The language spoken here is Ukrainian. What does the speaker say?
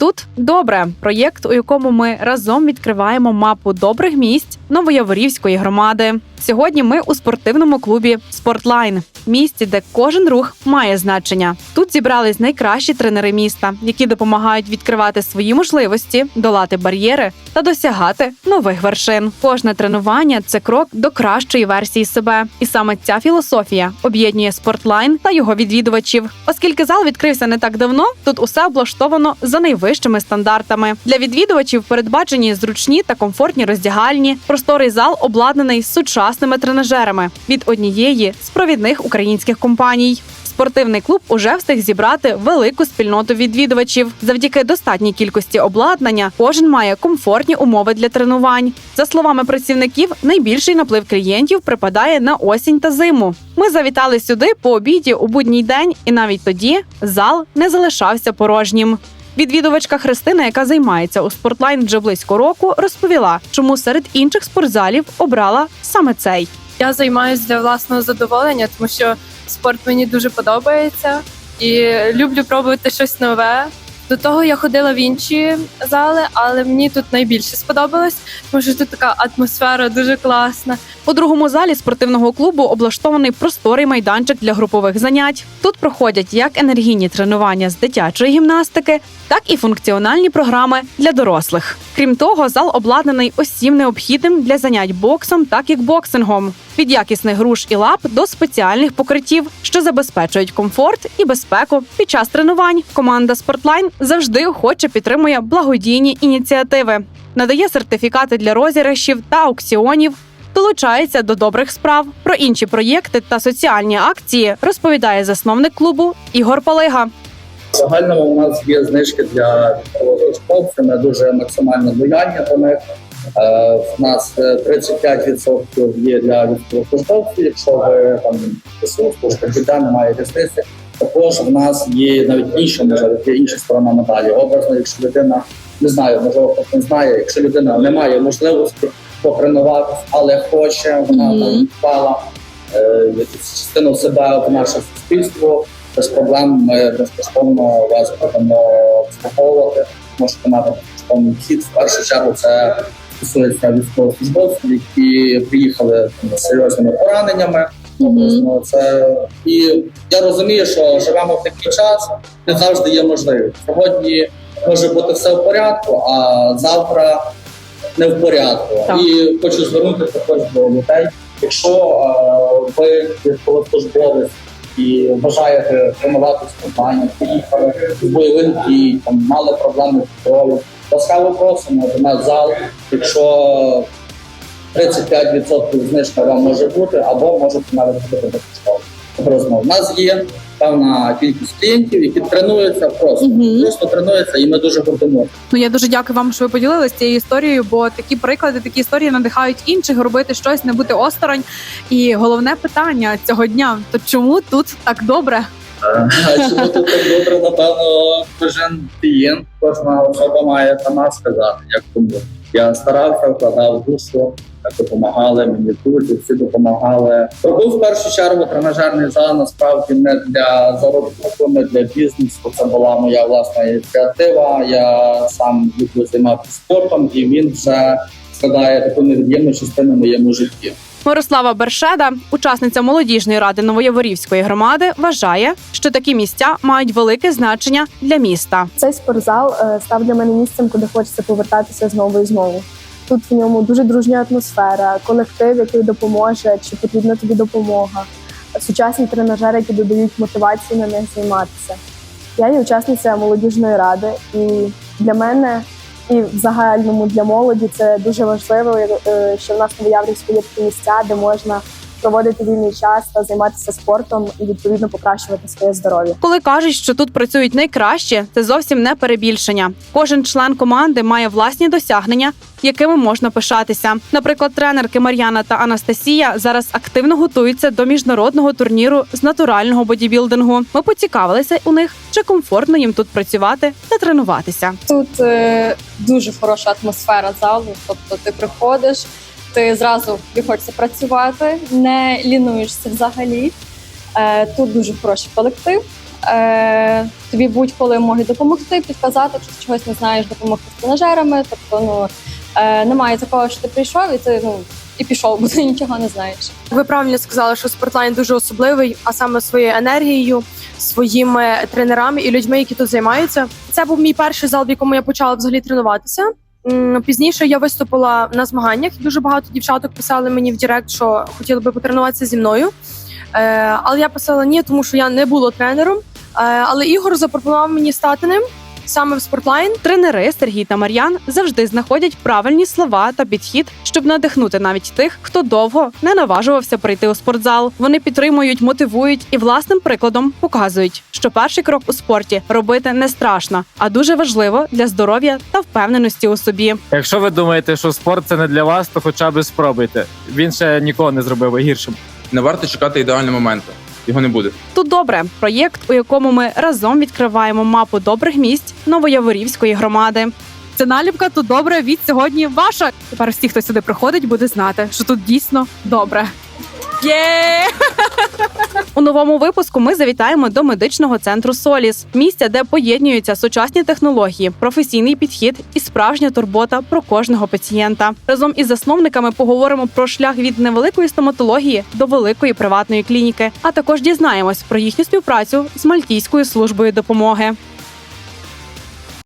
Тут добре. Проєкт, у якому ми разом відкриваємо мапу добрих місць Новояворівської громади. Сьогодні ми у спортивному клубі Спортлайн, місці, де кожен рух має значення. Тут зібрались найкращі тренери міста, які допомагають відкривати свої можливості, долати бар'єри та досягати нових вершин. Кожне тренування це крок до кращої версії себе. І саме ця філософія об'єднує Спортлайн та його відвідувачів. Оскільки зал відкрився не так давно, тут усе облаштовано за найвищими стандартами. Для відвідувачів передбачені зручні та комфортні роздягальні. Просторий зал обладнаний сучасними тренажерами від однієї з провідних українських компаній. Спортивний клуб уже встиг зібрати велику спільноту відвідувачів. Завдяки достатній кількості обладнання кожен має комфортні умови для тренувань. За словами працівників, найбільший наплив клієнтів припадає на осінь та зиму. Ми завітали сюди по обіді у будній день, і навіть тоді зал не залишався порожнім. Відвідувачка Христина, яка займається у спортлайн вже близько року, розповіла, чому серед інших спортзалів обрала саме цей. Я займаюся для власного задоволення, тому що спорт мені дуже подобається і люблю пробувати щось нове. До того я ходила в інші зали, але мені тут найбільше сподобалось, тому що тут така атмосфера дуже класна. У другому залі спортивного клубу облаштований просторий майданчик для групових занять. Тут проходять як енергійні тренування з дитячої гімнастики, так і функціональні програми для дорослих. Крім того, зал обладнаний усім необхідним для занять боксом та кікбоксингом. Від якісних груш і лап до спеціальних покриттів, що забезпечують комфорт і безпеку під час тренувань. Команда Спортлайн завжди охоче підтримує благодійні ініціативи, надає сертифікати для розіграшів та аукціонів. Долучається до добрих справ. Про інші проєкти та соціальні акції розповідає засновник клубу Ігор Палига. В загальному у нас є знижки для військовослужбовців, ми дуже максимально лояльні до них. Е, В нас е, 35% є для військовослужбовців, якщо ви там служба життя, немає різниці. Також в нас є навіть інші, може, є інша сторона медалі. Образно, якщо людина не знаю, можливо, хтось не знає, якщо людина не має можливості потренуватися, але хоче, вона Мгм. там вклала е, частину себе в наше суспільство. Без проблем ми безкоштовно вас будемо обслуговувати. Можете мати безкоштовний вхід. В першу чергу це стосується військовослужбовців, які приїхали там, з серйозними пораненнями. Образно, це і я розумію, що живемо в такий час, не завжди є можливість. Сьогодні може бути все в порядку, а завтра не в порядку. Так. І хочу звернутися також до людей. Якщо е, ви військовослужбовець і бажаєте тренуватися в компанії, приїхали з бойових дій, там мали проблеми з здоров'ям, ласкаво просимо до нас зал. Якщо 35% знижка вам може бути, або можете навіть бути безкоштовно. У нас є певна кількість клієнтів, які тренуються просто, Мгм. просто тренуються, і ми дуже гордимо. Ну я дуже дякую вам, що ви поділилися цією історією, бо такі приклади, такі історії надихають інших робити щось, не бути осторонь. І головне питання цього дня: то чому тут так добре? А чому тут так добре, напевно, кожен клієнт, кожна особа має сама сказати, як тому. Я старався, вкладав душу, допомагали мені друзі, всі допомагали. Робив в першу чергу тренажерний зал насправді не для заробітку, не для бізнесу. Це була моя власна ініціатива. Я сам люблю займатися спортом, і він вже складає таку невід'ємну частину в моєму житті. Мирослава Бершеда, учасниця молодіжної ради Новояворівської громади, вважає, що такі місця мають велике значення для міста. Цей спортзал е, став для мене місцем, куди хочеться повертатися знову і знову. Тут в ньому дуже дружня атмосфера, колектив, який допоможе, чи потрібна тобі допомога, сучасні тренажери, які додають мотивацію на них займатися. Я є учасниця молодіжної ради, і для мене і в загальному для молоді це дуже важливо, е, що в нас в Новояврівську є такі місця, де можна проводити вільний час та займатися спортом і відповідно покращувати своє здоров'я. Коли кажуть, що тут працюють найкраще, це зовсім не перебільшення. Кожен член команди має власні досягнення, якими можна пишатися. Наприклад, тренерки Мар'яна та Анастасія зараз активно готуються до міжнародного турніру з натурального бодібілдингу. Ми поцікавилися у них, чи комфортно їм тут працювати та тренуватися. Тут е, дуже хороша атмосфера залу. Тобто ти приходиш, ти зразу хочеться працювати, не лінуєшся взагалі. Е, тут дуже хороший колектив. Е, тобі будь-коли можуть допомогти, підказати, якщо ти чогось не знаєш, допомогти з тренажерами. Тобто, ну е, немає такого, що ти прийшов і ти ну і пішов, бо ти нічого не знаєш. Ви правильно сказали, що спортлайн дуже особливий, а саме своєю енергією, своїми тренерами і людьми, які тут займаються. Це був мій перший зал, в якому я почала взагалі тренуватися. Пізніше я виступила на змаганнях. Дуже багато дівчаток писали мені в Директ, що хотіли би потренуватися зі мною. Е, але я писала ні, тому що я не була тренером. Е, але Ігор запропонував мені стати ним саме в спортлайн. Тренери Сергій та Мар'ян завжди знаходять правильні слова та підхід, щоб надихнути навіть тих, хто довго не наважувався прийти у спортзал. Вони підтримують, мотивують і власним прикладом показують, що перший крок у спорті робити не страшно, а дуже важливо для здоров'я та впевненості у собі. Якщо ви думаєте, що спорт це не для вас, то хоча б спробуйте. Він ще нікого не зробив гіршим. Не варто чекати ідеального моменту. Його не буде. Тут добре проєкт, у якому ми разом відкриваємо мапу добрих місць Новояворівської громади. Це наліпка тут добре від сьогодні ваша. Тепер всі, хто сюди приходить, буде знати, що тут дійсно добре. Є! У новому випуску ми завітаємо до медичного центру Соліс, місця, де поєднуються сучасні технології, професійний підхід і справжня турбота про кожного пацієнта. Разом із засновниками поговоримо про шлях від невеликої стоматології до великої приватної клініки, а також дізнаємось про їхню співпрацю з Мальтійською службою допомоги.